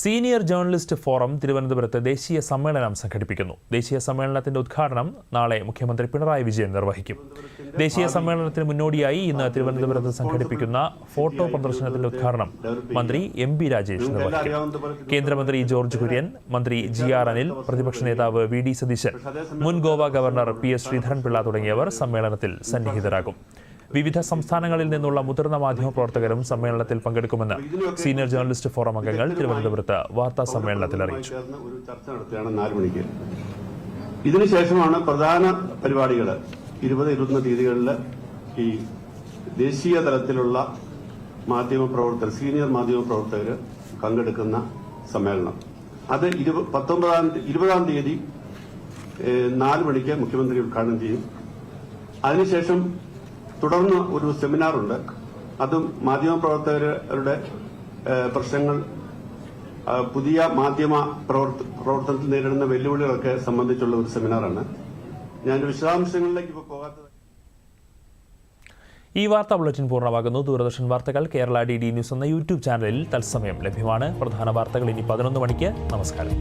Senior journalist forum തിരുവനന്തപുരത്ത് ദേശീയ സമ്മേളനം സംഘടിപ്പിക്കുന്നു. ദേശീയ സമ്മേളനത്തിന്റെ ഉദ്ഘാടനം നാളെ മുഖ്യമന്ത്രി പിണറായി വിജയൻ നിർവഹിക്കും. ദേശീയ സമ്മേളനത്തിന് മുന്നോടിയായി ഇന്ന് തിരുവനന്തപുരത്ത് സംഘടിപ്പിക്കുന്ന ഫോട്ടോ പ്രദർശനത്തിന്റെ ഉദ്ഘാടനം മന്ത്രി എം പി രാജേഷ് നിർവഹിക്കും. കേന്ദ്രമന്ത്രി ജോർജ് കുര്യൻ മന്ത്രി ജി ആർ അനിൽ പ്രതിപക്ഷ നേതാവ് വി ഡി സതീശൻ മുൻ Goa governor P S Sreedharan Pillai തുടങ്ങിയവർ സമ്മേളനത്തിൽ സന്നിഹിതരാകും. വിവിധ സംസ്ഥാനങ്ങളിൽ നിന്നുള്ള മുതിർന്ന മാധ്യമപ്രവർത്തകരും സമ്മേളനത്തിൽ പങ്കെടുക്കുമെന്ന് സീനിയർ ജേർണലിസ്റ്റ് ഫോറം അംഗങ്ങൾ തിരുവനന്തപുരത്ത് വാർത്താ സമ്മേളനത്തിൽ അറിയിച്ചു. ഇതിനുശേഷമാണ് പ്രധാന പരിപാടികൾ. ഇരുപത് ഇരുപത്തൊന്ന് തീയതികളിൽ ഈ ദേശീയ തലത്തിലുള്ള മാധ്യമ പ്രവർത്തകർ സീനിയർ മാധ്യമ പ്രവർത്തകർ പങ്കെടുക്കുന്ന സമ്മേളനം. അത് പത്തൊമ്പതാം ഇരുപതാം തീയതി നാല് മണിക്ക് മുഖ്യമന്ത്രി ഉദ്ഘാടനം ചെയ്യും. അതിനുശേഷം തുടർന്ന് ഒരു സെമിനാറുണ്ട് അതും മാധ്യമപ്രവർത്തകരുടെ പ്രവർത്തകരുടെ പ്രശ്നങ്ങൾ പുതിയ മാധ്യമ പ്രവർത്ത- പ്രവർത്തനത്തിൽ നേരിടുന്ന വെല്ലുവിളികളൊക്കെ സംബന്ധിച്ചുള്ള ഒരു സെമിനാറാണ് ഞാൻ വിശദാംശങ്ങളിലേക്ക് ഇപ്പോൾ പോകാത്തത് ഈ വാർത്താ ബുള്ളറ്റിൻ പൂർണമാകുന്നു. ദൂരദർശൻ വാർത്തകൾ കേരള ഡി ഡി ന്യൂസ് എന്ന യൂട്യൂബ് ചാനലിൽ തത്സമയം ലഭ്യമാണ്. പ്രധാന വാർത്തകൾ ഇനി പതിനൊന്ന് മണിക്ക്. നമസ്കാരം.